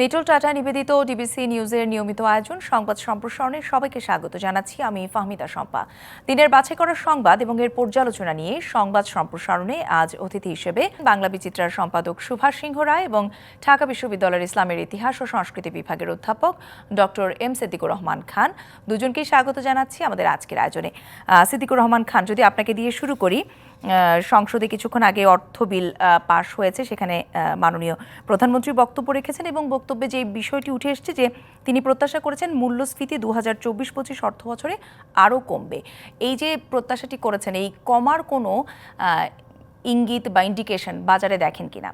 Nitol tata নিবেদিত DBC নিউজের নিয়মিত আয়োজন, সংবাদ সম্প্রসারণে সবাইকে স্বাগত জানাচ্ছি আমি ফাহমিদা শম্পা। দিনের বাছাই করা সংবাদ এবং এর পর্যালোচনা নিয়ে সংবাদ সম্প্রসারণে আজ অতিথি হিসেবে বাংলা বিচিত্রার সম্পাদক সুভাষ সিংহ রায় এবং ঢাকা বিশ্ববিদ্যালয়ের ইসলামের ইতিহাস ও সংস্কৃতি বিভাগের অধ্যাপক ডক্টর এম সিদ্দিকুর রহমান খান। দুজনকেই স্বাগত জানাচ্ছি আমাদের আজকের আয়োজনে। সিদ্দিকুর রহমান খান, যদি আপনাকে দিয়ে শুরু করি সংসদে কিছুক্ষণ আগে অর্থ বিল পাশ হয়েছে, সেখানে মাননীয় প্রধানমন্ত্রী বক্তব্য রেখেছেন এবং বক্তব্যে যে বিষয়টি উঠে এসেছে যে তিনি প্রত্যাশা করেছেন মূল্যস্ফীতি দু হাজার চব্বিশ পঁচিশ অর্থ বছরে আরও কমবে। এই যে প্রত্যাশাটি করেছেন, এই কমার কোনো ইঙ্গিত বা ইন্ডিকেশন বাজারে দেখেন কিনা?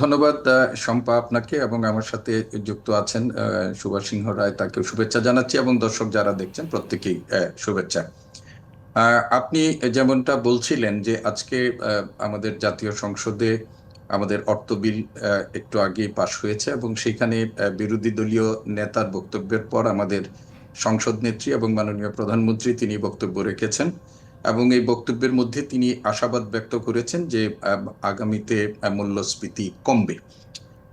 ধন্যবাদ শম্পা আপনাকে এবং আমার সাথে যুক্ত আছেন সুভাষ সিংহ রায়, তাকে শুভেচ্ছা জানাচ্ছি এবং দর্শক যারা দেখছেন, প্রত্যেকেই শুভেচ্ছা। আপনি যেমনটা বলছিলেন যে আজকে আমাদের জাতীয় সংসদে আমাদের অর্থ বিল একটু আগে পাশ হয়েছে এবং সেখানে বিরোধী দলীয় নেতার বক্তব্যের পর আমাদের সংসদ নেত্রী এবং মাননীয় প্রধানমন্ত্রী তিনি বক্তব্য রেখেছেন এবং এই বক্তব্যের মধ্যে তিনি আশাবাদ ব্যক্ত করেছেন যে আগামীতে মূল্যস্ফীতি কমবে।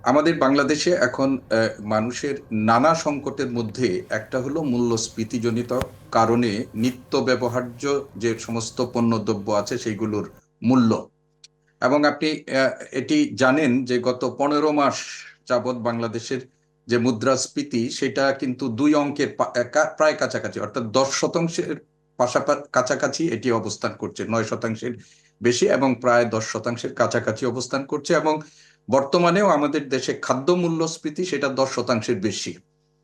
আমাদের বাংলাদেশে এখন মানুষের নানা সংকটের মধ্যে একটা হলো মূল্যস্ফীতিজনিত কারণে নিত্য ব্যবহার্য যে সমস্ত পণ্যদ্রব্য আছে সেইগুলোর মূল্য। এবং আপনি এটি জানেন যে গত পনেরো মাস যাবৎ বাংলাদেশের যে মুদ্রাস্ফীতি, সেটা কিন্তু দুই অঙ্কের প্রায় কাছাকাছি, অর্থাৎ দশ শতাংশের পাশাপাশি কাছাকাছি এটি অবস্থান করছে, নয় শতাংশের বেশি এবং প্রায় দশ শতাংশের কাছাকাছি অবস্থান করছে এবং বর্তমানেও আমাদের দেশে খাদ্য মূল্যস্ফীতি সেটা দশ শতাংশের বেশি।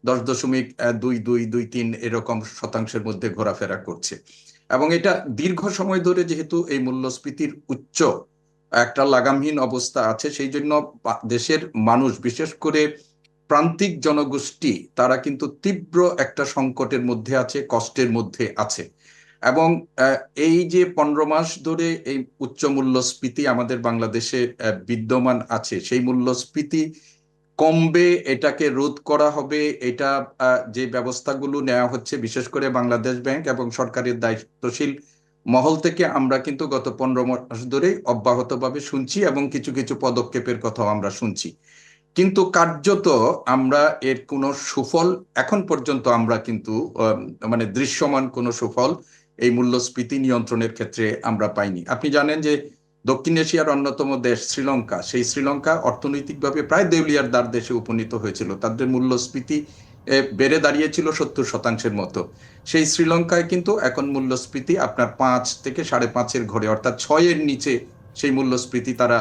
দশ দশমিক দুই দুই দুই তিন এরকম শতাংশের মধ্যে ঘোরাফেরা করছে। এবং এটা দীর্ঘ সময় ধরে যেহেতু এই মূল্যস্ফীতির উচ্চ একটা লাগামহীন অবস্থা আছে, সেই জন্য দেশের মানুষ, বিশেষ করে প্রান্তিক জনগোষ্ঠী, তারা কিন্তু তীব্র একটা সংকটের মধ্যে আছে, কষ্টের মধ্যে আছে। এবং এই যে পনেরো মাস ধরে এই উচ্চ মূল্যস্ফীতি আমাদের বাংলাদেশে বিদ্যমান আছে, সেই মূল্যস্ফীতি কমবে, এটাকে রোধ করা হবে, এটা যে ব্যবস্থাগুলো নেওয়া হচ্ছে, বিশেষ করে বাংলাদেশ ব্যাংক এবং সরকারের দায়িত্বশীল মহল থেকে আমরা কিন্তু গত পনেরো মাস ধরে অব্যাহতভাবে শুনছি এবং কিছু কিছু পদক্ষেপের কথাও আমরা শুনছি। কিন্তু কার্যত আমরা এর কোনো সুফল এখন পর্যন্ত আমরা কিন্তু মানে দৃশ্যমান কোনো সুফল এই মূল্যস্ফীতি নিয়ন্ত্রণের ক্ষেত্রে আমরা পাইনি। আপনি জানেন যে দক্ষিণ এশিয়ার অন্যতম দেশ শ্রীলঙ্কা। সেই শ্রীলঙ্কা অর্থনৈতিকভাবে প্রায় দেউলিয়ার দ্বার দেশে উপনীত হয়েছিল। তাদের মূল্যস্ফীতি বেড়ে দাঁড়িয়েছিল সত্তর শতাংশের মতো। সেই শ্রীলঙ্কায় কিন্তু এখন মূল্যস্ফীতি আপনার পাঁচ থেকে সাড়ে পাঁচের ঘরে, অর্থাৎ ছয়ের নিচে সেই মূল্যস্ফীতি তারা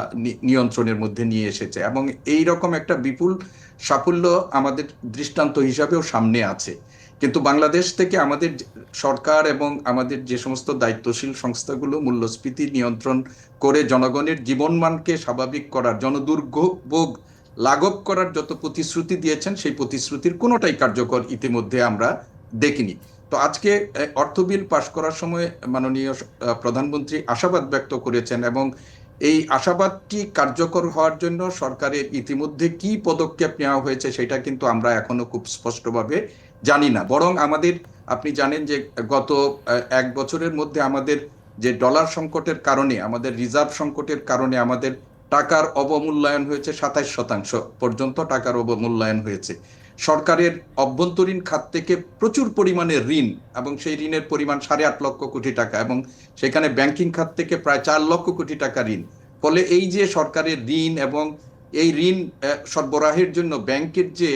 নিয়ন্ত্রণের মধ্যে নিয়ে এসেছে। এবং এই রকম একটা বিপুল সাফল্য আমাদের দৃষ্টান্ত হিসাবেও সামনে আছে। কিন্তু বাংলাদেশ থেকে আমাদের সরকার এবং আমাদের যে সমস্ত দায়িত্বশীল সংস্থাগুলো মূল্যস্ফীতি নিয়ন্ত্রণ করে জনগণের জীবনমানকে স্বাভাবিক করার, জনদুর্ভোগ লাঘব করার যত প্রতিশ্রুতি দিয়েছেন, সেই প্রতিশ্রুতির কোনোটাই কার্যকর ইতিমধ্যে আমরা দেখিনি। তো আজকে অর্থ বিল পাশ করার সময় মাননীয় প্রধানমন্ত্রী আশাবাদ ব্যক্ত করেছেন এবং এই আশাবাদটি কার্যকর হওয়ার জন্য সরকারের ইতিমধ্যে কি পদক্ষেপ নেওয়া হয়েছে সেটা কিন্তু আমরা এখনও খুব স্পষ্টভাবে জানি না। বরং আমাদের, আপনি জানেন যে গত এক বছরের মধ্যে আমাদের যে ডলার সংকটের কারণে, আমাদের রিজার্ভ সংকটের কারণে আমাদের টাকার অবমূল্যায়ন হয়েছে সাতাইশ শতাংশ পর্যন্ত টাকার অবমূল্যায়ন হয়েছে। সরকারের অভ্যন্তরীণ খাত থেকে প্রচুর পরিমাণে ঋণ এবং সেই ঋণের পরিমাণ সাড়ে আট লক্ষ কোটি টাকা এবং সেখানে ব্যাংকিং খাত থেকে প্রায় চার লক্ষ কোটি টাকা ঋণ। ফলে এই যে সরকারের ঋণ এবং এই ঋণ সরবরাহের জন্য ব্যাংকের যে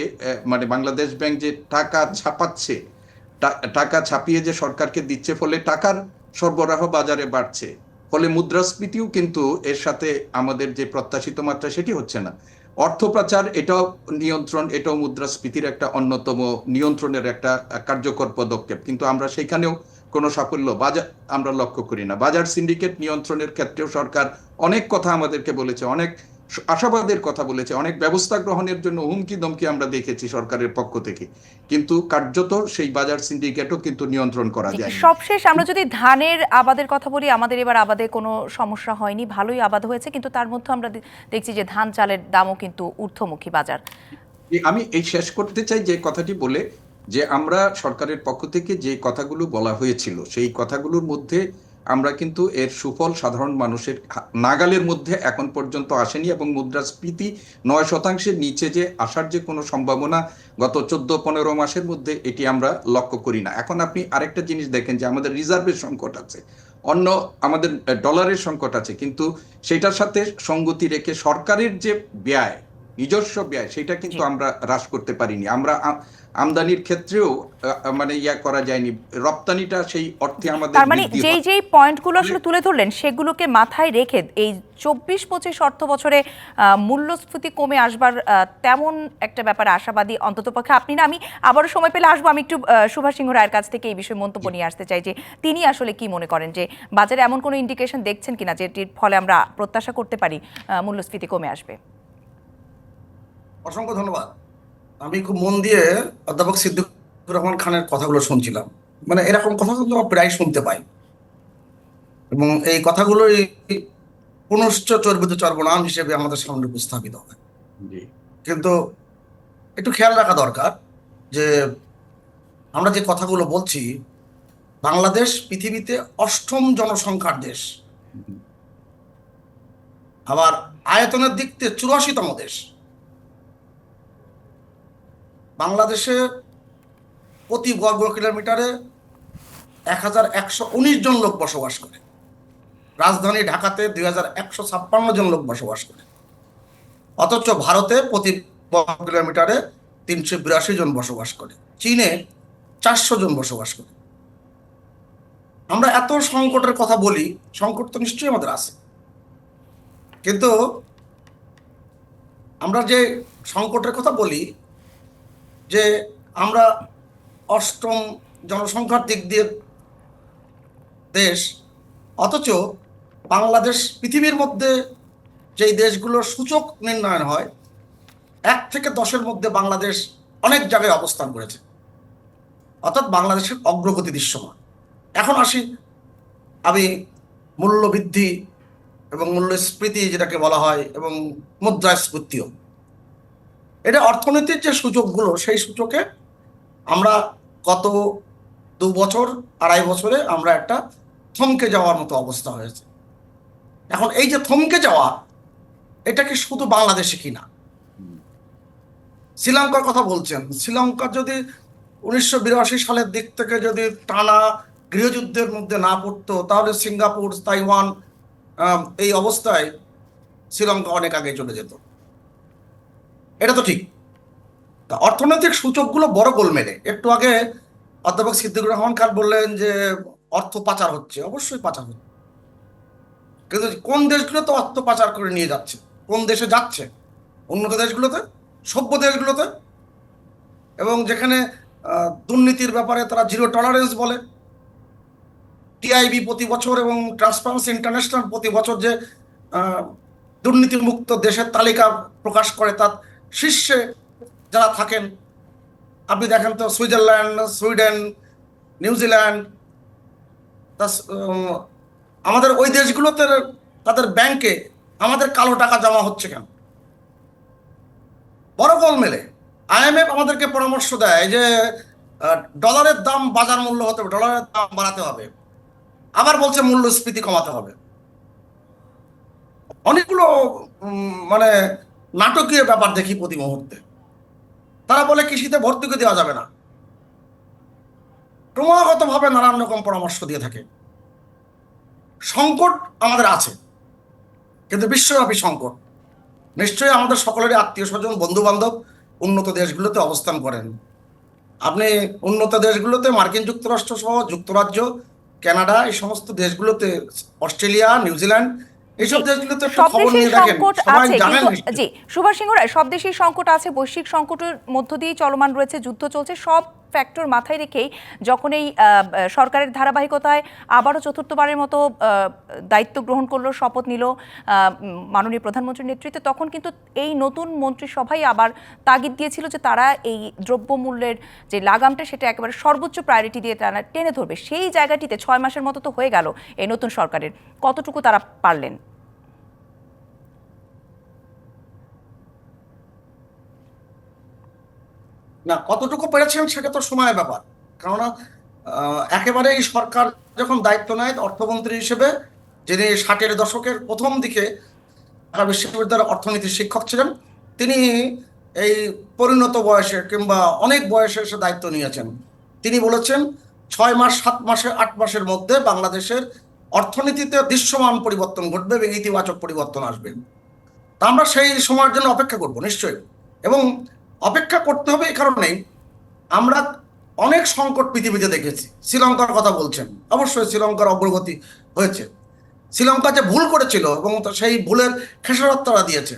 মানে বাংলাদেশ ব্যাংক যে টাকা ছাপাচ্ছে টাকা ছাপিয়ে যে সরকারকে দিচ্ছে, ফলে টাকার সরবরাহ বাজারে বাড়ছে। ফলে মুদ্রাস্ফীতিও কিন্তু এর সাথে আমাদের যে প্রত্যাশিত মাত্রা সেটি হচ্ছে না। অর্থ পাচার এটাও নিয়ন্ত্রণ, এটাও মুদ্রাস্ফীতির একটা অন্যতম নিয়ন্ত্রণের একটা কার্যকর পদক্ষেপ। কিন্তু আমরা সেখানেও কোনো সাফল্য বাজার আমরা লক্ষ্য করি না। বাজার সিন্ডিকেট নিয়ন্ত্রণের ক্ষেত্রেও সরকার অনেক কথা আমাদেরকে বলেছে, অনেক আশাবাদের কথা বলেছে। অনেক ব্যবস্থা গ্রহণের জন্য হুমকি দমকি আমরা দেখেছি সরকারের পক্ষ থেকে। কিন্তু কার্যত সেই বাজার সিন্ডিকেটও কিন্তু নিয়ন্ত্রণ করা যায় সবশেষ আমরা যদি ধানের আবাদের কথা বলি আমাদের এবার আবাদে কোনো সমস্যা হয়নি। ভালোই আবাদ হয়েছে কিন্তু তার মধ্যে আমরা দেখছি যে ধান চালের দামও কিন্তু ঊর্ধ্বমুখী বাজার। আমি এই শেষ করতে চাই যে কথাটি বলে যে আমরা সরকারের পক্ষ থেকে যে কথাগুলো বলা হয়েছিল সেই কথাগুলোর মধ্যে আমরা কিন্তু এর সুফল সাধারণ মানুষের নাগালের মধ্যে এখন পর্যন্ত আসেনি এবং মুদ্রাস্ফীতি নয় শতাংশের নিচে যে আসার যে কোনো সম্ভাবনা গত চোদ্দ পনেরো মাসের মধ্যে এটি আমরা লক্ষ্য করি না। এখন আপনি আরেকটা জিনিস দেখেন যে আমাদের রিজার্ভের সংকট আছে। অন্য আমাদের ডলারের সংকট আছে। কিন্তু সেটার সাথে সঙ্গতি রেখে সরকারের যে ব্যয় নিজস্ব ব্যয় সেটা কিন্তু আমরা হ্রাস করতে পারিনি। আমরা আমদানির ক্ষেত্রেও মানে ইয়া করা যায়নি। রপ্তানিটা সেই অর্থে আমাদের তার মানে যেই যেই পয়েন্টগুলো আসলে তুলে ধরলেন সেগুলোকে মাথায় রেখে এই চব্বিশ পঁচিশ অর্থ বছরে মূল্যস্ফীতি কমে আসবার তেমন একটা ব্যাপারে আশাবাদী অন্ততপক্ষে আপনি না আমি আবারও সময় পেলে আসব। আমি একটু সুভাষ সিংহ রায়ের কাছ থেকে এই বিষয়ে মন্তব্য নিয়ে আসতে চাই যে তিনি আসলে কি মনে করেন যে বাজারে এমন কোনো ইন্ডিকেশন দেখছেন কিনা যেটির ফলে আমরা প্রত্যাশা করতে পারি মূল্যস্ফীতি কমে আসবে? অসংখ্য ধন্যবাদ। আমি খুব মন দিয়ে অধ্যাপক সিদ্দিকুর রহমান খানের কথাগুলো শুনছিলাম। মানে এরকম কথা কিন্তু আমরা প্রায় শুনতে পাই। এবং এই কথাগুলোই পুনশ্চ চর্বিত চর্বনাম হিসেবে আমাদের সামনে উপস্থাপিত হয়। জি। কিন্তু একটু খেয়াল রাখা দরকার যে আমরা যে কথাগুলো বলছি বাংলাদেশ পৃথিবীতে অষ্টম জনসংখ্যার দেশ। আবার আয়তনের দিক থেকে চুরাশিতম দেশ। বাংলাদেশে প্রতি বর্গ কিলোমিটারে এক হাজার একশো উনিশ জন লোক বসবাস করে। রাজধানী ঢাকাতে দুই হাজার একশো ছাপ্পান্ন জন লোক বসবাস করে। অথচ ভারতে প্রতি বর্গ কিলোমিটারে তিনশো বিরাশি জন বসবাস করে। চীনে চারশো জন বসবাস করে। আমরা এত সংকটের কথা বলি, সংকট তো নিশ্চয়ই আমাদের আছে। কিন্তু আমরা যে সংকটের কথা বলি যে আমরা অষ্টম জনসংখ্যার দিক দিয়ে দেশ, অথচ বাংলাদেশ পৃথিবীর মধ্যে যেই দেশগুলোর সূচক নির্ণয়ন হয়, এক থেকে দশের মধ্যে বাংলাদেশ অনেক জায়গায় অবস্থান করেছে। অর্থাৎ বাংলাদেশের অগ্রগতি দৃশ্যমান। এখন আসি আমি মূল্যবৃদ্ধি এবং মূল্যস্ফীতি যেটাকে বলা হয় এবং মুদ্রাস্ফীতিও। এটা অর্থনীতির যে সুযোগগুলো, সেই সূচকে আমরা গত দু বছর, আড়াই বছরে আমরা একটা থমকে যাওয়ার মতো অবস্থা হয়েছে। এখন এই যে থমকে যাওয়া, এটা কি শুধু বাংলাদেশে কিনা শ্রীলঙ্কার কথা বলছেন। শ্রীলঙ্কার যদি উনিশশো বিরাশি সালের দিক থেকে যদি টানা গৃহযুদ্ধের মধ্যে না পড়তো, তাহলে সিঙ্গাপুর, তাইওয়ান এই অবস্থায় শ্রীলঙ্কা অনেক আগে চলে যেত। এটা তো ঠিক। তা অর্থনৈতিক সূচকগুলো বড় গোলমেলে একটু আগে অধ্যাপক সিদ্দিকুর রহমান খান বললেন যে, অর্থ পাচার হচ্ছে। অবশ্যই পাচার হচ্ছে। কিন্তু কোন দেশগুলো তো অর্থ পাচার করে নিয়ে যাচ্ছে? কোন দেশে যাচ্ছে? উন্নত দেশগুলোতে? সভ্য দেশগুলোতে? এবং যেখানে দুর্নীতির ব্যাপারে তারা জিরো টলারেন্স বলে। টিআইবি প্রতি বছর এবং ট্রান্সপারেন্সি ইন্টারন্যাশনাল প্রতি বছর যে দুর্নীতিমুক্ত দেশের তালিকা প্রকাশ করে, তার শীর্ষে যারা থাকেন, আপনি দেখেন তো সুইজারল্যান্ড, সুইডেন, নিউজিল্যান্ড আমাদের ওই দেশগুলোতে তাদের ব্যাংকে আমাদের কালো টাকা জমা হচ্ছে কেন? বড় গোল মেলে। আইএমএফ আমাদেরকে পরামর্শ দেয় যে ডলারের দাম বাজার মূল্য হতে হবে, ডলারের দাম বাড়াতে হবে। আবার বলছে মূল্যস্ফীতি কমাতে হবে। অনেকগুলো মানে নাটকীয় ব্যাপার দেখি প্রতি মুহূর্তে। তারা বলে কৃষিতে ভর্তুকি দেওয়া যাবে না। ক্রমাগতভাবে নানান রকম পরামর্শ দিয়ে থাকে। সংকট আমাদের আছে, কিন্তু বিশ্বব্যাপী সংকট। নিশ্চয়ই আমাদের সকলেরই আত্মীয় স্বজন বন্ধু বান্ধব উন্নত দেশগুলোতে অবস্থান করেন। আপনি উন্নত দেশগুলোতে মার্কিন যুক্তরাষ্ট্র সহ যুক্তরাজ্য কানাডা এই সমস্ত দেশগুলোতে, অস্ট্রেলিয়া, নিউজিল্যান্ড এইসব দেশগুলোতে সব দেশের দেশেই সংকট আছে। জি সুভাষ সিংহ রায় সব দেশেই সংকট আছে বৈশ্বিক সংকটের মধ্য দিয়ে চলমান রয়েছে যুদ্ধ চলছে সব ফ্যাক্টর মাথায় রেখেই যখন এই সরকারের ধারাবাহিকতায় আবারও চতুর্থবারের মতো দায়িত্ব গ্রহণ করল, শপথ নিল মাননীয় প্রধানমন্ত্রীর নেতৃত্বে, তখন কিন্তু এই নতুন মন্ত্রিসভাই আবার তাগিদ দিয়েছিল যে তারা এই দ্রব্যমূল্যের যে লাগামটা, সেটা একেবারে সর্বোচ্চ প্রায়োরিটি দিয়ে তারা টেনে ধরবে। সেই জায়গাটিতে ছয় মাসের মতো তো হয়ে গেল এই নতুন সরকারের। কতটুকু তারা পারলেন? না, কতটুকু পেরেছেন সেটা তো সময়ের ব্যাপার। কেননা একেবারে এই সরকার যখন দায়িত্ব নেয় অর্থমন্ত্রী হিসেবে, যিনি ষাটের দশকের প্রথম দিকে ঢাকা বিশ্ববিদ্যালয়ের অর্থনীতির শিক্ষক ছিলেন, তিনি এই পরিণত বয়সে কিংবা অনেক বয়সে এসে দায়িত্ব নিয়েছেন। তিনি বলেছেন, ছয় মাস, সাত মাসে, আট মাসের মধ্যে বাংলাদেশের অর্থনীতিতে দৃশ্যমান পরিবর্তন ঘটবে এবং ইতিবাচক পরিবর্তন আসবে। তা আমরা সেই সময়ের জন্য অপেক্ষা করব, নিশ্চয়ই। এবং অপেক্ষা করতে হবে এই কারণেই আমরা অনেক সংকট পৃথিবীতে দেখেছি। শ্রীলঙ্কার কথা বলছেন। অবশ্যই শ্রীলঙ্কার অগ্রগতি হয়েছে। শ্রীলঙ্কা যে ভুল করেছিল এবং সেই ভুলের খেসারত তারা দিয়েছে।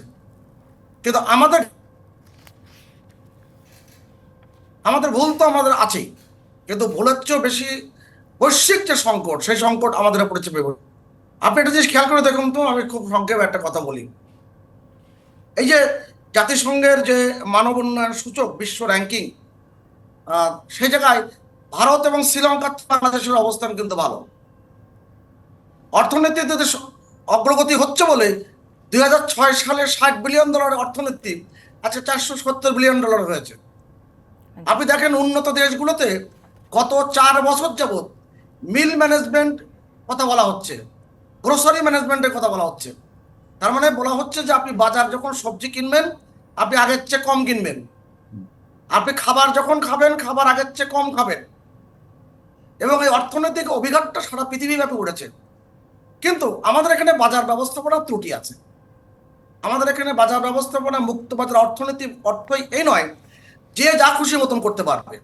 কিন্তু আমাদের আমাদের ভুল তো আমাদের আছেই। কিন্তু ভুলের চেয়েও বেশি বৈশ্বিক যে সংকট, সেই সংকট আমাদের উপরে চেপে। আপনি একটা জিনিস খেয়াল করে দেখুন তো, আমি খুব সংক্ষেপে একটা কথা বলি। এই যে জাতিসংঘের যে মানব উন্নয়ন সূচক বিশ্ব র্যাঙ্কিং সেই জায়গায় ভারত এবং শ্রীলঙ্কার বাংলাদেশের অবস্থান কিন্তু ভালো। অর্থনীতিতে অগ্রগতি হচ্ছে বলে দু হাজার ছয় সালে ষাট বিলিয়ন ডলারের অর্থনীতি আজকে চারশো সত্তর বিলিয়ন ডলার হয়েছে। আপনি দেখেন উন্নত দেশগুলোতে গত চার বছর যাবৎ মিল ম্যানেজমেন্ট কথা বলা হচ্ছে, গ্রোসারি ম্যানেজমেন্টের কথা বলা হচ্ছে। তার মানে বলা হচ্ছে যে আপনি বাজার যখন সবজি কিনবেন আপনি আগের চেয়ে কম কিনবেন। আপনি খাবার যখন খাবেন, খাবার আগের চেয়ে কম খাবেন। এবং এই অর্থনৈতিক অভিঘাতটা সারা পৃথিবী ব্যাপী উঠেছে। কিন্তু আমাদের এখানে বাজার ব্যবস্থাপনার ত্রুটি আছে। আমাদের এখানে বাজার ব্যবস্থাপনা, মুক্ত বাজার অর্থনীতি, অর্থই এই নয়, যে যা খুশি মতন করতে পারবে।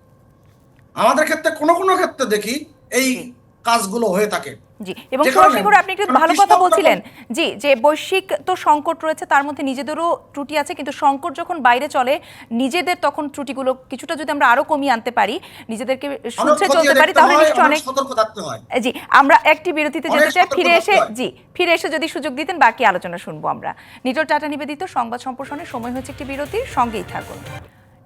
আমাদের ক্ষেত্রে কোনো কোনো ক্ষেত্রে দেখি এই কাজগুলো হয়ে থাকে। জি এবং যে কারণে- সুভাষ আপনি একটু ভালো কথা বলছিলেন। জি যে বৈশ্বিক তো সংকট রয়েছে তার মধ্যে নিজেদেরও ত্রুটি আছে কিন্তু সংকট যখন বাইরে চলে নিজেদের তখন ত্রুটিগুলো কিছুটা যদি আমরা আরও কমিয়ে আনতে পারি নিজেদেরকে শুনছে চলতে পারি তাহলে অনেক জি আমরা একটি বিরতিতে যেতে চাই ফিরে এসে জি ফিরে এসে যদি সুযোগ দিতেন বাকি আলোচনা শুনব আমরা। নিটল টাটা নিবেদিত সংবাদ সম্প্রসারণের সময় হচ্ছে একটি বিরতির সঙ্গেই থাকুন।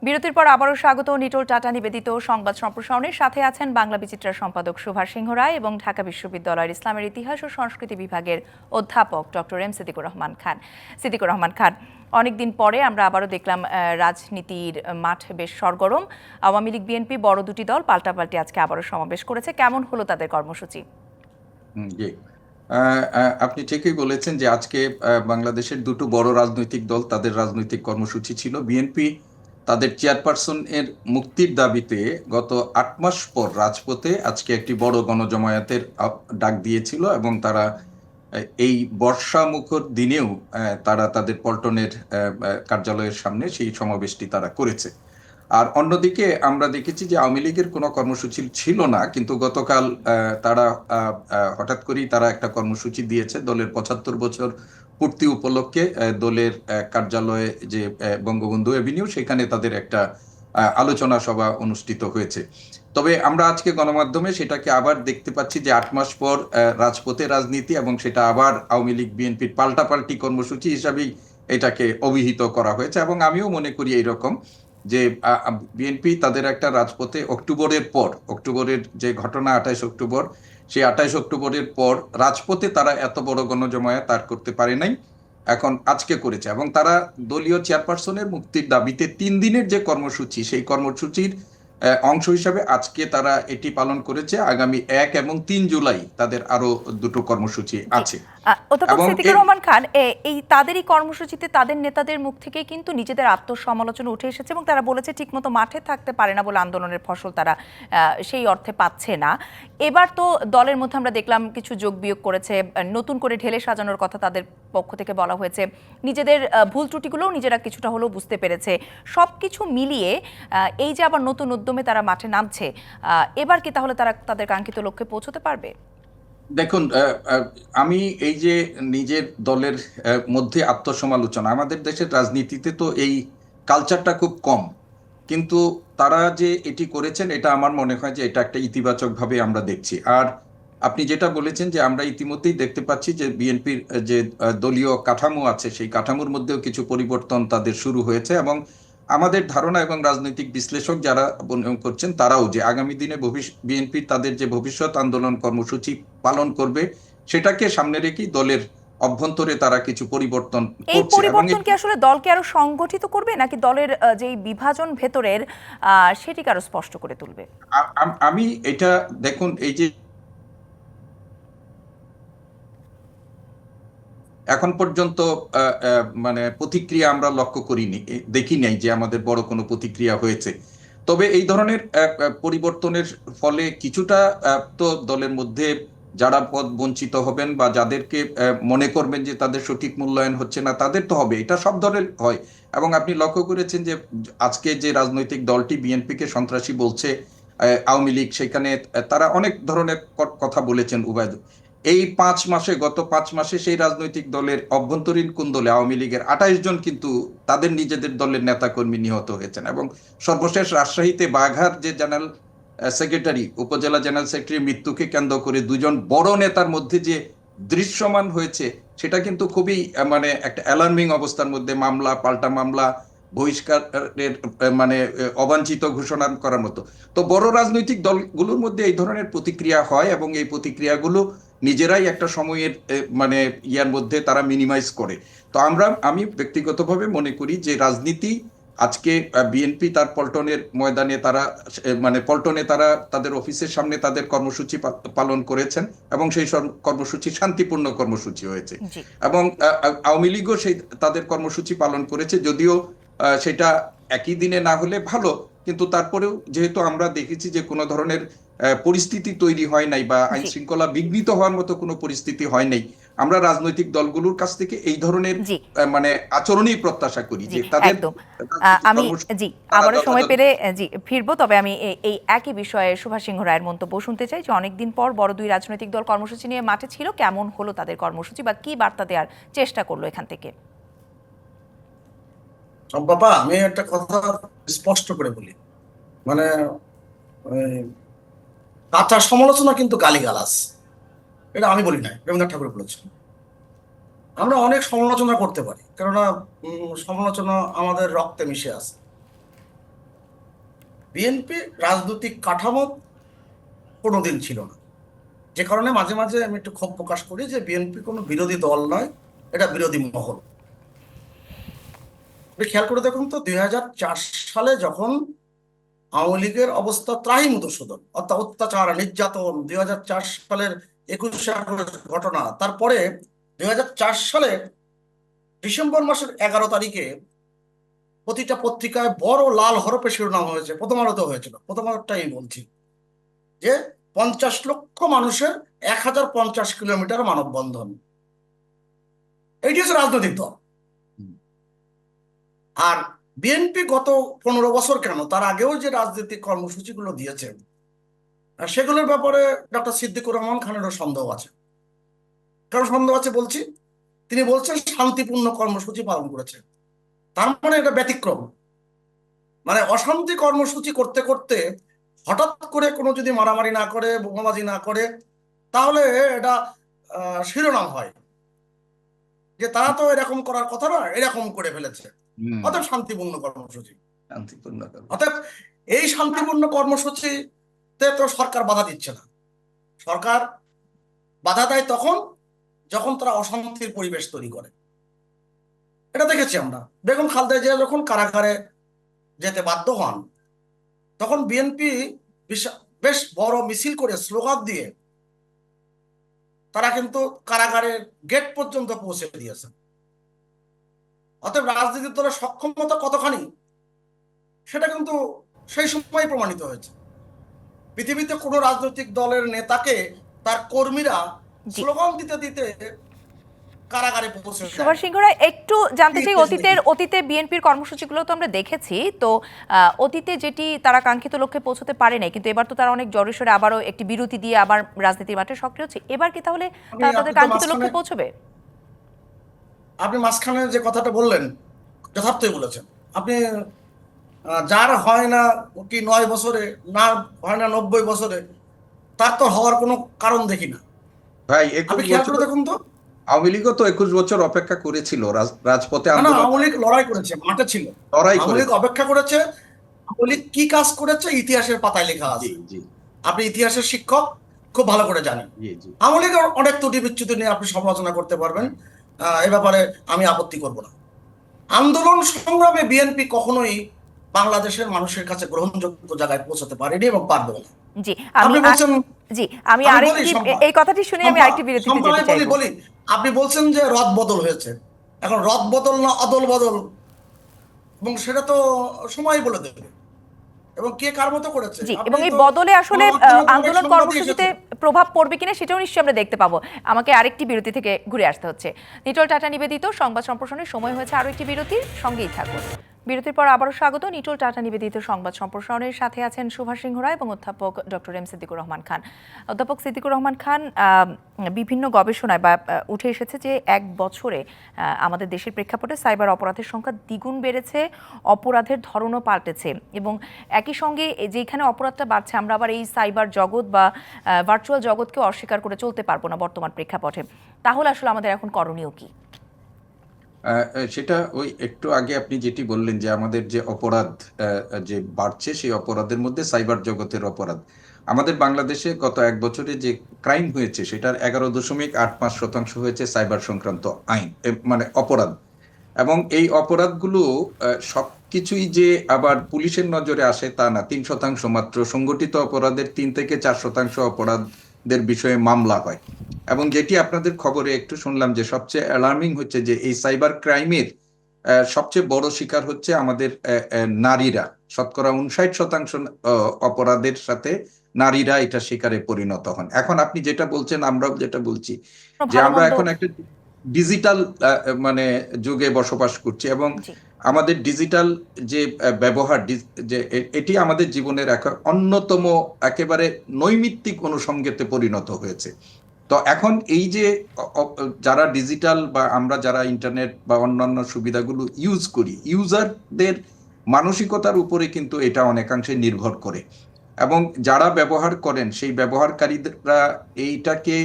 বিরতির পর আবারও স্বাগত, নিটল টাটা নিবেদিত সংবাদ সম্প্রসারণের সাথে আছেন বাংলা বিচিত্রার সম্পাদক সুভাষ সিংহ রায় এবং ঢাকা বিশ্ববিদ্যালয়ের ইসলামের ইতিহাস ও সংস্কৃতি বিভাগের অধ্যাপক ডক্টর এম সিদ্দিকুর রহমান খান। সিদ্দিকুর রহমান খান, অনেকদিন পরে আমরা আবারও দেখলাম রাজনীতির মাঠ বেশ সরগরম। আওয়ামী লীগ, বিএনপি বড় দুটি দল পাল্টাপাল্টি আজকে আবারও সমাবেশ করেছে। কেমন হলো তাদের কর্মসূচি? জি। আপনি ঠিকই বলেছেন যে আজকে বাংলাদেশের দুটো বড় রাজনৈতিক দল তাদের রাজনৈতিক কর্মসূচি ছিল। বিএনপি তাদের চেয়ারপারসন এর মুক্তির দাবিতে গত আট মাস পর রাজপথে আজকে একটি বড় গণজমায়েতের ডাক দিয়েছিল এবং তারা এই বর্ষা মুখর দিনেও তারা তাদের পল্টনের কার্যালয়ের সামনে সেই সমাবেশটি তারা করেছে। আর অন্যদিকে আমরা দেখেছি যে আওয়ামী লীগের কোনো কর্মসূচি ছিল না, কিন্তু গতকাল তারা হঠাৎ করেই তারা একটা কর্মসূচি দিয়েছে। দলের পঁচাত্তর বছর পূর্তি উপলক্ষে দলের কার্যালয়ে যে বঙ্গবন্ধু এভিনিউ সেখানে তাদের একটা আলোচনা সভা অনুষ্ঠিত হয়েছে। তবে আমরা আজকে গণমাধ্যমে সেটাকে আবার দেখতে পাচ্ছি যে আট মাস পর রাজপথে রাজনীতি এবং সেটা আবার আওয়ামী লীগ, বিএনপির পাল্টাপাল্টি কর্মসূচি হিসাবেই এটাকে অভিহিত করা হয়েছে এবং আমিও মনে করি এইরকম যে বিএনপি তাদের একটা রাজপথে অক্টোবরের পর, অক্টোবরের যে ঘটনা আঠাইশ অক্টোবর সেই আঠাইশ অক্টোবরের পর রাজপথে তারা এত বড় গণজমায়েত তার করতে পারে নাই। এখন আজকে করেছে এবং তারা দলীয় চেয়ারপারসনের মুক্তির দাবিতে তিন দিনের যে কর্মসূচি, সেই কর্মসূচির অংশ হিসাবে আজকে তারা এটি পালন করেছে আগামী এক এবং তিন জুলাই তাদের আরও দুটো কর্মসূচি আছে। সিদ্দিকুর রহমান খান এই তাদেরই কর্মসূচিতে তাদের নেতাদের মুখ থেকে কিন্তু নিজেদের আত্মসমালোচনা উঠে এসেছে এবং তারা বলেছে ঠিকমতো মাঠে থাকতে পারে না বলে আন্দোলনের ফসল তারা সেই অর্থে পাচ্ছে না। এবার তো দলের মধ্যে আমরা দেখলাম কিছু যোগ বিয়োগ করেছে নতুন করে ঢেলে সাজানোর কথা তাদের পক্ষ থেকে বলা হয়েছে। নিজেদের ভুল ত্রুটিগুলোও নিজেরা কিছুটা হলেও বুঝতে পেরেছে। সব কিছু মিলিয়ে আহ, এই যে আবার নতুন উদ্যমে তারা মাঠে নামছে। এবার কি তাহলে তারা তাদের কাঙ্ক্ষিত লক্ষ্যে পৌঁছতে পারবে? দেখুন আমি এই যে নিজের দলের মধ্যে আত্মসমালোচনা, আমাদের দেশের রাজনীতিতে তো এই কালচারটা খুব কম। কিন্তু তারা যে এটি করেছেন, এটা আমার মনে হয় যে এটা একটা ইতিবাচক ভাবে আমরা দেখছি। আর আপনি যেটা বলেছেন যে আমরা ইতিমধ্যেই দেখতে পাচ্ছি যে বিএনপির যে দলীয় কাঠামো আছে, সেই কাঠামোর মধ্যেও কিছু পরিবর্তন তাদের শুরু হয়েছে এবং আমাদের ধারণা এবং রাজনৈতিক বিশ্লেষক যারা করছেন তারাও যে আগামী দিনে বিএনপি তাদের যে ভবিষ্যৎ আন্দোলন কর্মসূচি পালন করবে সেটাকে সামনে রেখেই দলের অভ্যন্তরে তারা কিছু পরিবর্তন এই পরিবর্তন কি আসলে দলকে আরও সংগঠিত করবে নাকি দলের যেই বিভাজন ভেতরের আহ, সেটিকে আরও স্পষ্ট করে তুলবে? আমি এটা দেখুন এই যে এখন পর্যন্ত মানে প্রতিক্রিয়া আমরা লক্ষ্য করিনি দেখি নাই যে আমাদের বড় কোনো প্রতিক্রিয়া হয়েছে তবে এই ধরনের পরিবর্তনের ফলে কিছুটা তো দলের মধ্যে যারা পদ বঞ্চিত হবেন বা যাদেরকে মনে করবেন যে তাদের সঠিক মূল্যায়ন হচ্ছে না, তাদের তো হবে, এটা সব ধরনের হয় এবং আপনি লক্ষ্য করেছেন যে আজকে যে রাজনৈতিক দলটি বিএনপিকে সন্ত্রাসী বলছে আওয়ামী লীগ, সেখানে তারা অনেক ধরনের কথা বলেছেন উভয়। এই পাঁচ মাসে, গত পাঁচ মাসে সেই রাজনৈতিক দলের অভ্যন্তরীণ কোন্দলে আওয়ামী লীগের আঠাইশ জন কিন্তু তাদের নিজেদের দলের নেতাকর্মী নিহত হয়েছেন এবং সর্বশেষ রাজশাহীতে বাঘার যে general secretary, upazila general secretary মৃত্যুকে কেন্দ্র করে দুজন বড় নেতার মধ্যে যে দৃশ্যমান হয়েছে, সেটা কিন্তু খুবই মানে একটা অ্যালার্মিং অবস্থার মধ্যে মামলা, পাল্টা মামলা, বহিষ্কারের মানে অবাঞ্ছিত ঘোষণা করার মতো। তো বড় রাজনৈতিক দলগুলোর মধ্যে এই ধরনের প্রতিক্রিয়া হয় এবং এই প্রতিক্রিয়াগুলো নিজেরাই একটা সময়ের মানে ইয়ার মধ্যে তারা মিনিমাইজ করে। তো আমরা আমি ব্যক্তিগতভাবে মনে করি যে রাজনীতি আজকে বিএনপি তার পল্টনের ময়দানে তারা মানে পল্টনে তারা তাদের অফিসের সামনে তাদের কর্মসূচি পালন করেছেন এবং সেই কর্মসূচি শান্তিপূর্ণ কর্মসূচি হয়েছে। এবং আওয়ামী লীগও সেই তাদের কর্মসূচি পালন করেছে যদিও সেটা একই দিনে না হলে ভালো কিন্তু তারপরেও যেহেতু আমরা দেখেছি যে কোনো ধরনের আহ, পরিস্থিতি তৈরি হয় নাই বা আইন শৃঙ্খলা বিঘ্নিত হওয়ার মতো কোনো পরিস্থিতি হয় নাই আমরা রাজনৈতিক দলগুলোর কাছ থেকে এই ধরনের মানে আচরণই প্রত্যাশা করি যে তাদের আমি জি আবারও সময় পেলে জি ফিরবো তবে আমি এই- এই একই বিষয়ে সুভাষ সিংহ রায়ের মন্তব্য শুনতে চাই যে অনেকদিন পর বড় দুই রাজনৈতিক দল কর্মসূচি নিয়ে মাঠে ছিল কেমন হলো তাদের কর্মসূচি বা কি বার্তা দেওয়ার চেষ্টা করল এখান থেকে? বাবা আমি একটা কথা স্পষ্ট করে বলি। মানে কাঁচা সমালোচনা কিন্তু গালিগালাজ। এটা আমি বলি নাই, রবীন্দ্রনাথ ঠাকুর বলেছেন। আমরা অনেক সমালোচনা করতে পারি, কেননা সমালোচনা আমাদের রক্তে মিশে আছে। বিএনপি রাজনৈতিক কাঠামো কোনোদিন ছিল না। যে কারণে মাঝে মাঝে আমি একটু ক্ষোভ প্রকাশ করি যে বিএনপি কোনো বিরোধী দল নয়, এটা বিরোধী মহল। আপনি খেয়াল করে দেখুন তো, দুই হাজার চার সালে যখন আওয়ামী লীগের অবস্থা ত্রাহি মধুসূদন, অর্থাৎ অত্যাচার, নির্যাতন, দুই সালের একুশে ঘটনা, তারপরে দুই হাজার চার সালে ডিসেম্বর মাসের এগারো তারিখে প্রতিটা পত্রিকায় বড় লাল হরপে শিরোনাম হয়েছে, প্রথম আলোতে হয়েছিল। প্রথম আলোটাই বলছি যে পঞ্চাশ লক্ষ মানুষের এক হাজার পঞ্চাশ কিলোমিটার মানববন্ধন। এইটি হচ্ছে রাজনৈতিক দল। আর বিএনপি গত পনেরো বছর কেন? তার আগেও যে রাজনৈতিক কর্মসূচিগুলো দিয়েছে সেগুলোর ব্যাপারে ডক্টর সিদ্দিকুর রহমান খানেরও সন্দেহ আছে। কেন সন্দেহ আছে বলছি? তিনি বলছেন শান্তিপূর্ণ কর্মসূচি পালন করেছে। তার মানে এটা ব্যতিক্রম। মানে অশান্তি কর্মসূচি করতে করতে হঠাৎ করে কোনো যদি মারামারি না করে, বোমাবাজি না করে, তাহলে এটা শিরোনাম হয়। যে তারা তো এরকম করার কথা না, এরকম করে ফেলেছে। অর্থাৎ শান্তিপূর্ণ কর্মসূচি। শান্তিপূর্ণ অর্থাৎ এই শান্তিপূর্ণ কর্মসূচিতে তো সরকার বাধা দিচ্ছে না। সরকার বাধা দেয় তখন যখন তারা অশান্তির পরিবেশ তৈরি করে। এটা দেখেছি আমরা। বেগম খালদা জিয়া যখন কারাগারে যেতে বাধ্য হন তখন বিএনপি বেশ বড় মিছিল করে স্লোগান দিয়ে তারা কিন্তু কারাগারের গেট পর্যন্ত পৌঁছে দিয়েছে অতএব রাজনীতির দলের সক্ষমতা কতখানি? সেটা কিন্তু সেই সময় প্রমাণিত হয়েছে। পৃথিবীতে কোনো রাজনৈতিক দলের নেতাকে তার কর্মীরা স্লোগান দিতে দিতে কারাগারে সুভাষ সিংহ রায় একটু জানতে চাই অতীতের অতীতে বিএনপির কর্মসূচিগুলো তো আমরা দেখেছি তো আহ, অতীতে যেটি তারা কাঙ্ক্ষিত লক্ষ্যে পৌঁছতে পারে নাই কিন্তু এবার তো তারা অনেক জোরেশোরে আবারও একটি বিরতি দিয়ে আবার রাজনীতির মাঠে সক্রিয় হচ্ছে। এবার কি তাহলে তারা তাদের কাঙ্ক্ষিত লক্ষ্যে পৌঁছবে? আপনি মাঝখানে যে কথাটা বললেন যথার্থই বলেছেন। আপনি যার হয় না কি নয় বছরে না হয় না নব্বই বছরে তার তো হওয়ার কোনো কারণ দেখি না। ভাই দেখুন তো। আওয়ামী লীগও তো একুশ বছর অপেক্ষা করেছিল রাজপথে আওয়ামী লীগ লড়াই করেছে মাঠে ছিল। লড়াই আওয়ামী লীগ অপেক্ষা করেছে আওয়ামী লীগ কি কাজ করেছে ইতিহাসের পাতায় লেখা আছে। আপনি ইতিহাসের শিক্ষক খুব ভালো করে জানেন। আওয়ামী লীগের অনেক ত্রুটি বিচ্যুতি নিয়ে আপনি সমালোচনা করতে পারবেন। এ ব্যাপারে আমি আপত্তি করব না। আন্দোলন সংগ্রামে বিএনপি কখনোই বাংলাদেশের মানুষের কাছে গ্রহণযোগ্য জায়গায় পৌঁছাতে পারেনি এবং পারবেও না। জি আপনি আমি বলছেন জি আমি আরেকটি এই কথাটি শুনে আমি আরেকটি বিরতিতে শম্পা, যেতে আমি বলি আপনি বলছেন যে রদ বদল হয়েছে। এখন রদ বদল না অদল বদল? এবং সেটা তো সময় বলে দেবে। এবং কে কার মতো করেছে? জি এবং এই বদলে আসলে আন্দোলন কর্মসূচিতে। প্রভাব পড়বে কিনা সেটাও নিশ্চয়ই আমরা দেখতে পাবো। আমাকে আরেকটি বিরতি থেকে ঘুরে আসতে হচ্ছে। নিটল টাটা নিবেদিত, সংবাদ সম্প্রসারণের সময় হয়েছে আরও একটি বিরতির সঙ্গেই থাকুন। বিরতির পর আবারও স্বাগত। নিটল টাটা নিবেদিত সংবাদ সম্প্রসারণের সাথে আছেন সুভাষ সিংহ রায় এবং অধ্যাপক ডক্টর এম সিদ্দিকুর রহমান খান। অধ্যাপক সিদ্দিকুর রহমান খান বিভিন্ন গবেষণায় বা উঠে এসেছে যে এক বছরে আমাদের দেশের প্রেক্ষাপটে সাইবার অপরাধের সংখ্যা দ্বিগুণ বেড়েছে, অপরাধের ধরনও পাল্টেছে এবং একই সঙ্গে যেখানে অপরাধটা বাড়ছে, আমরা আবার এই সাইবার জগৎ বা ভার্চুয়াল জগৎকে অস্বীকার করে চলতে পারব না বর্তমান প্রেক্ষাপটে। তাহলে আসলে আমাদের এখন করণীয় কি? সেটা ওই একটু আগে আপনি যেটি বললেন যে আমাদের যে অপরাধ যে বাড়ছে সেই অপরাধের মধ্যে সাইবার জগতের অপরাধ। আমাদের বাংলাদেশে গত এক বছরে যে ক্রাইম হয়েছে সেটার এগারো দশমিক আট পাঁচ শতাংশ হয়েছে সাইবার সংক্রান্ত আইন মানে অপরাধ। এবং এই অপরাধগুলো সব কিছুই যে আবার পুলিশের নজরে আসে তা না, তিন শতাংশ মাত্র। সংগঠিত অপরাধের তিন থেকে চার শতাংশ অপরাধের বিষয়ে মামলা হয়। এবং যেটি আপনাদের খবরে একটু শুনলাম যে সবচেয়ে অ্যালার্মিং হচ্ছে যে এই সাইবার ক্রাইমের সবচেয়ে বড় শিকার হচ্ছে আমাদের নারীরা। শতকরা উনষাট শতাংশ অপরাধের সাথে নারীরা এটা শিকারে পরিণত হন। এখন আপনি যেটা বলছেন আমরাও যেটা বলছি যে আমরা এখন একটা ডিজিটাল মানে যুগে বসবাস করছি এবং। আমাদের ডিজিটাল যে ব্যবহার যে এটি আমাদের জীবনের এক অন্যতম একেবারে নৈমিত্তিক অনুষঙ্গেতে পরিণত হয়েছে। তো এখন এই যে যারা ডিজিটাল বা আমরা যারা ইন্টারনেট বা অন্যান্য সুবিধাগুলো ইউজ করি ইউজারদের মানসিকতার উপরে কিন্তু এটা অনেকাংশে নির্ভর করে। এবং যারা ব্যবহার করেন, সেই ব্যবহারকারীরা এইটাকে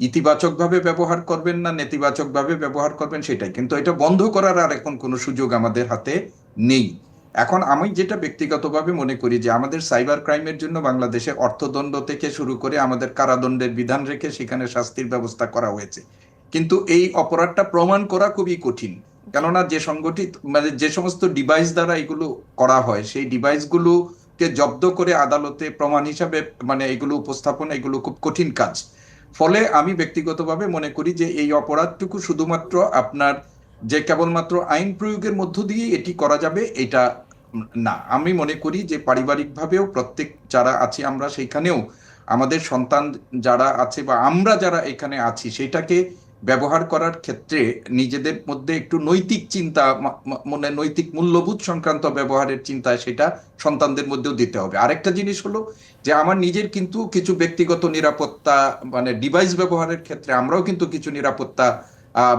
ইতিবাচকভাবে ব্যবহার করবেন না, নেতিবাচকভাবে ব্যবহার করবেন সেটাই। কিন্তু এটা বন্ধ করার আর এখন কোনো সুযোগ আমাদের হাতে নেই। এখন আমি যেটা ব্যক্তিগতভাবে মনে করি যে আমাদের সাইবার ক্রাইমের জন্য বাংলাদেশে অর্থদণ্ড থেকে শুরু করে আমাদের কারাদণ্ডের বিধান রেখে সেখানে শাস্তির ব্যবস্থা করা হয়েছে। কিন্তু এই অপরাধটা প্রমাণ করা খুবই কঠিন। কেননা যে সংগঠিত মানে যে সমস্ত ডিভাইস দ্বারা এগুলো করা হয়, সেই ডিভাইসগুলোকে জব্দ করে আদালতে প্রমাণ হিসাবে মানে এগুলো উপস্থাপন, এগুলো খুব কঠিন কাজ। ফলে আমি ব্যক্তিগতভাবে মনে করি যে এই অপরাধটুকু শুধুমাত্র আপনার যে কেবলমাত্র আইন প্রয়োগের মধ্য দিয়ে এটি করা যাবে, এটা না। আমি মনে করি যে পারিবারিকভাবেও প্রত্যেক যারা আছি আমরা সেইখানেও আমাদের সন্তান যারা আছে বা আমরা যারা এখানে আছি, সেটাকে ব্যবহার করার ক্ষেত্রে নিজেদের মধ্যে একটু নৈতিক চিন্তা মনে নৈতিক মূল্যবোধ সংক্রান্ত ব্যবহারের চিন্তায় সেটা সন্তানদের মধ্যেও দিতে হবে। আরেকটা জিনিস হলো যে আমার নিজের কিন্তু কিছু ব্যক্তিগত নিরাপত্তা মানে ডিভাইস ব্যবহারের ক্ষেত্রে আমরাও কিন্তু কিছু নিরাপত্তা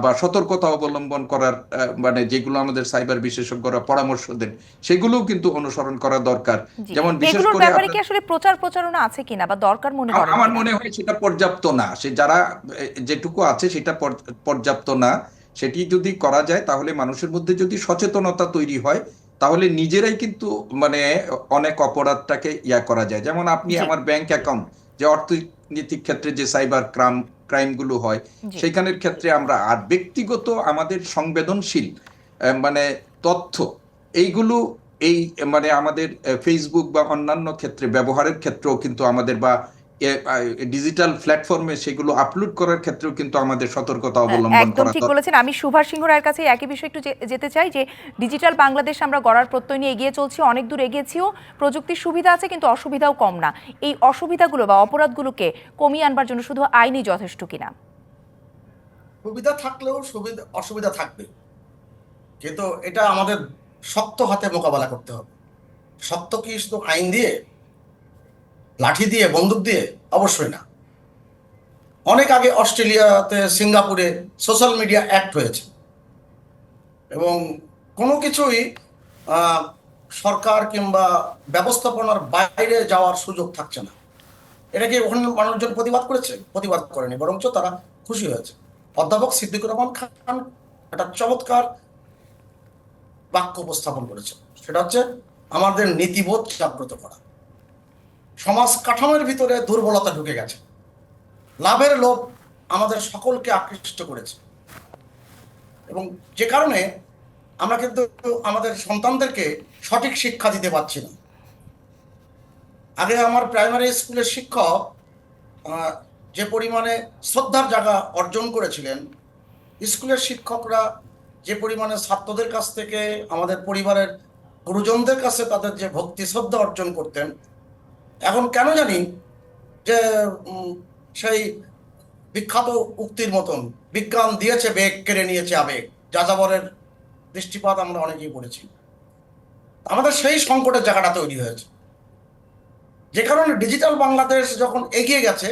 বা সতর্কতা অবলম্বন করার মানে যেগুলো আমাদের সাইবার বিশেষজ্ঞরা পরামর্শ দেন সেগুলোও কিন্তু অনুসরণ করা দরকার। যেমন বিশেষ করে ব্যাপারে কি আসলে প্রচার প্রচারণা আছে কিনা বা দরকার মনে করেন আমার মনে হয় সেটা পর্যাপ্ত না। সে যারা যেটুকু আছে সেটা পর্যাপ্ত না। সেটি যদি করা যায় তাহলে মানুষের মধ্যে যদি সচেতনতা তৈরি হয় তাহলে নিজেরাই কিন্তু মানে অনেক অপরাধটাকে ইয়া করা যায়। যেমন আপনি আমার ব্যাংক অ্যাকাউন্ট যে অর্থনৈতিক ক্ষেত্রে যে সাইবার ক্রাম ক্রাইমগুলো হয় সেখানের ক্ষেত্রে আমরা আর ব্যক্তিগত আমাদের সংবেদনশীল মানে তথ্য এইগুলো এই মানে আমাদের ফেসবুক বা অন্যান্য ক্ষেত্রে ব্যবহারের ক্ষেত্রেও কিন্তু আমাদের বা ডিজিটাল প্ল্যাটফর্মে সেগুলো আপলোড করার ক্ষেত্রেও কিন্তু আমাদের সতর্কতা অবলম্বন একদম করা ঠিক বলেছেন। আমি সুভাষ সিংহ রায়ের কাছে একই বিষয় একটু যেতে চাই যে ডিজিটাল বাংলাদেশ আমরা গড়ার প্রত্যয় নিয়ে এগিয়ে চলছি অনেক দূর এগিয়েছিও। প্রযুক্তির সুবিধা আছে কিন্তু অসুবিধাও কম না। এই অসুবিধাগুলো বা অপরাধগুলোকে কমিয়ে আনবার জন্য শুধু আইনই যথেষ্ট কিনা? সুবিধা থাকলেও সুবিধা অসুবিধা থাকবে। কিন্তু এটা আমাদের শক্ত হাতে মোকাবেলা করতে হবে। শক্ত কি শুধু আইন দিয়ে? লাঠি দিয়ে, বন্দুক দিয়ে? অবশ্যই না। অনেক আগে অস্ট্রেলিয়াতে, সিঙ্গাপুরে সোশ্যাল মিডিয়া অ্যাক্ট হয়েছে। এবং কোনো কিছুই সরকার কিংবা ব্যবস্থাপনার বাইরে যাওয়ার সুযোগ থাকছে না। এটা কি ওখানে মানুষজন প্রতিবাদ করেছে? প্রতিবাদ করেনি, বরঞ্চ তারা খুশি হয়েছে। অধ্যাপক সিদ্দিকুর রহমান খান একটা চমৎকার বাক্য উপস্থাপন করেছে সেটা হচ্ছে, আমাদের নীতিবোধ জাগ্রত করা। সমাজ কাঠামোর ভিতরে দুর্বলতা ঢুকে গেছে। লাভের লোভ আমাদের সকলকে আকৃষ্ট করেছে। এবং যে কারণে আমরা কিন্তু আমাদের সন্তানদেরকে সঠিক শিক্ষা দিতে পারছি না। আগে আমার প্রাইমারি স্কুলের শিক্ষক যে পরিমাণে শ্রদ্ধার জায়গা অর্জন করেছিলেন, স্কুলের শিক্ষকরা যে পরিমাণে ছাত্রদের কাছ থেকে আমাদের পরিবারের গুরুজনদের কাছে তাদের যে ভক্তি শ্রদ্ধা অর্জন করতেন এখন কেন জানি যে সেই বিখ্যাত উক্তির মতন বিজ্ঞান দিয়েছে, বেগ কেড়ে নিয়েছে আবেগ। যাযাবরের দৃষ্টিপাত আমরা অনেকেই পড়েছি। আমাদের সেই সংকটের জায়গাটা তৈরি হয়েছে। যে কারণে ডিজিটাল বাংলাদেশ যখন এগিয়ে গেছে,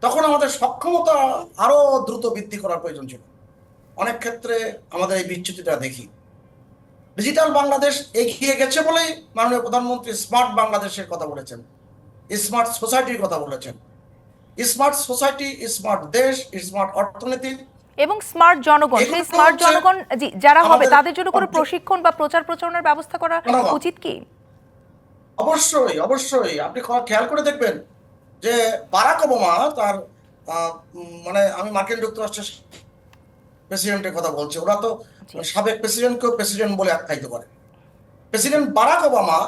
তখন আমাদের সক্ষমতা আরও দ্রুত বৃদ্ধি করার প্রয়োজন ছিল। অনেক ক্ষেত্রে আমাদের এই বিচ্যুতিটা দেখি। ডিজিটাল বাংলাদেশ এগিয়ে গেছে বলেই মাননীয় প্রধানমন্ত্রী স্মার্ট বাংলাদেশের কথা বলেছেন। স্মার্ট সোসাইটির কথা বলেছেন। স্মার্ট সোসাইটি স্মার্ট দেশ স্মার্ট অর্থনীতি। এবং স্মার্ট জনগণ সেই স্মার্ট জনগণ জি যারা হবে তাদের জন্য কোনো প্রশিক্ষণ বা প্রচার প্রচারণার ব্যবস্থা করা উচিত কি? অবশ্যই অবশ্যই। আপনি খেয়াল করে দেখবেন যে বারাক ওবামা তার মানে আমি মার্কিন যুক্তরাষ্ট্রের প্রেসিডেন্টের কথা বলছি। ওরা তো সাবেক প্রেসিডেন্টকেও প্রেসিডেন্ট বলে আখ্যায়িত করে। প্রেসিডেন্ট বারাক ওবামা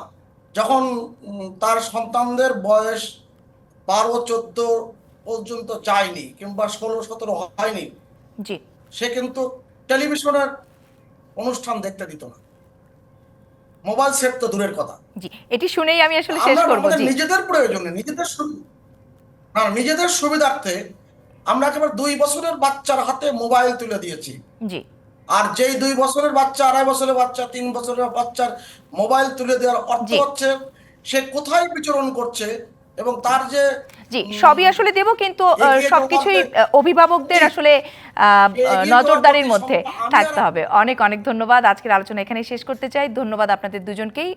যখন তার সন্তানদের বয়স বারো চোদ্দ পর্যন্ত যায়নি কিংবা ষোলো সতেরো হয়নি সে কিন্তু টেলিভিশনের অনুষ্ঠান দেখতে দিত না। মোবাইল সেট তো দূরের কথা। জি এটি শুনেই আমি আসলে শেষ করব জি। নিজেদের প্রয়োজনে নিজেদের না নিজেদের সুবিধার্থে আমরা একেবারে দুই বছরের বাচ্চার হাতে মোবাইল তুলে দিয়েছি। জি। আর যেই দুই বছরের বাচ্চা আড়াই বছরের বাচ্চা তিন বছরের বাচ্চার মোবাইল তুলে দেওয়ার অর্থ হচ্ছে সে কোথায় বিচরণ করছে এবং তার যে জি সবই আসলে দেব কিন্তু সবকিছুই অভিভাবকদের আসলে আহ, নজরদারির মধ্যে থাকতে হবে। অনেক অনেক ধন্যবাদ। আজকের আলোচনা এখানে শেষ করতে চাই। ধন্যবাদ আপনাদের দুজনকেই।